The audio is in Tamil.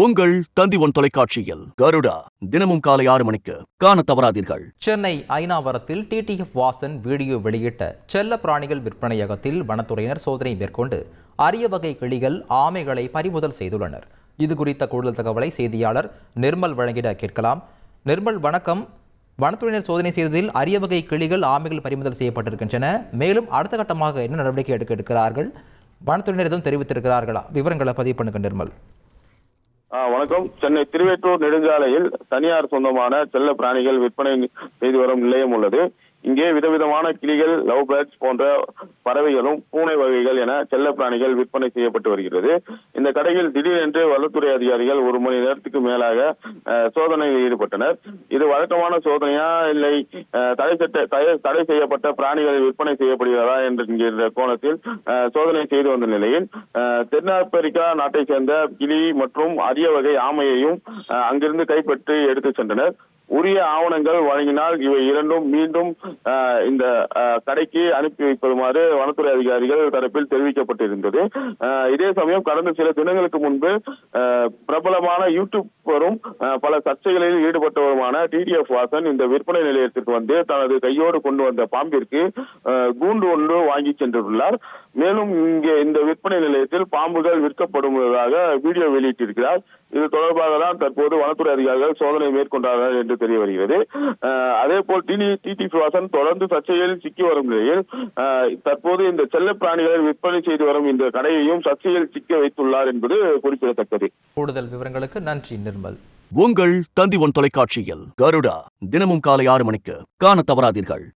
உங்கள் தந்தி ஒன் தொலைக்காட்சியில் கருடா தினமும் காலை ஆறு மணிக்கு காண தவறாதீர்கள். சென்னை ஐநாவரத்தில் டிடிஎஃப் வாசன் வீடியோ வெளியிட்ட செல்ல பிராணிகள் விற்பனையகத்தில் வனத்துறையினர் சோதனை மேற்கொண்டு அரிய வகை கிளிகள் ஆமைகளை பறிமுதல் செய்துள்ளனர். இது குறித்த கூடுதல் தகவலை செய்தியாளர் நிர்மல் வழங்கிட கேட்கலாம். நிர்மல் வணக்கம். வனத்துறையினர் சோதனை செய்ததில் அரிய வகை கிளிகள் ஆமைகள் பறிமுதல் செய்யப்பட்டிருக்கின்றன. மேலும் அடுத்த கட்டமாக என்ன நடவடிக்கை எடுக்க எடுக்கிறார்கள்? வனத்துறையினர் எதுவும் தெரிவித்திருக்கிறார்களா? விவரங்களை பதிவு பண்ணுங்க நிர்மல். வணக்கம். சென்னை திருவேற்றூர் நெடுஞ்சாலையில் தனியார் சொந்தமான செல்ல பிராணிகள் விற்பனை செய்து வரும் நிலையம் உள்ளது. இங்கே விதவிதமான கிளிகள் லவ் பேர்ட்ஸ் போன்ற பறவைகளும் பூனை வகைகள் என செல்ல பிராணிகள் விற்பனை செய்யப்பட்டு வருகிறது. இந்த கடையில் திடீரென்று வளத்துறை அதிகாரிகள் ஒரு மணி நேரத்துக்கு மேலாக அஹ், சோதனையில் ஈடுபட்டனர். இது வழக்கமான சோதனையா இல்லை தடை சட்ட தடை- தடை செய்யப்பட்ட பிராணிகள் விற்பனை செய்யப்படுகிறதா என்கின்ற கோணத்தில் சோதனை செய்து வந்த நிலையில் தென்னாப்பிரிக்கா நாட்டை சேர்ந்த கிளி மற்றும் அரிய வகை ஆமையையும் அஹ், அங்கிருந்து கைப்பற்றி எடுத்து சென்றனர். உரிய ஆவணங்கள் வழங்கினால் இவை இரண்டும் மீண்டும் இந்த கடைக்கு அனுப்பி வைப்பதுமாறு வனத்துறை அதிகாரிகள் தரப்பில் தெரிவிக்கப்பட்டிருந்தது. இதே சமயம் கடந்த சில தினங்களுக்கு முன்பு பிரபலமான யூடியூபரும் பல சர்ச்சைகளில் ஈடுபட்டவருமான டிடிஎஃப் வாசன் இந்த விற்பனை நிலையத்திற்கு வந்து தனது கையோடு கொண்டு வந்த பாம்பிற்கு கூண்டு ஒன்று வாங்கி சென்றுள்ளார். மேலும் இங்கே இந்த விற்பனை நிலையத்தில் பாம்புகள் விற்கப்படுவதாக வீடியோ வெளியிட்டிருக்கிறார். இது தொடர்பாக தான் தற்போது வனத்துறை அதிகாரிகள் சோதனை மேற்கொண்டார்கள் என்று தெரிய வருகிறது அதே போல் டிடி டிடி வாசன் தொடர்ந்து சர்ச்சையில் சிக்கி வரும் நிலையில் தற்போது இந்த செல்ல பிராணிகளை விற்பனை செய்து வரும் இந்த கடையையும் சர்ச்சையில் சிக்க வைத்துள்ளார் என்பது குறிப்பிடத்தக்கது. கூடுதல் விவரங்களுக்கு நன்றி நிர்மல். உங்கள் தந்தி ஒன் தொலைக்காட்சியில் கருடா தினமும் காலை ஆறு மணிக்கு காண தவறாதீர்கள்.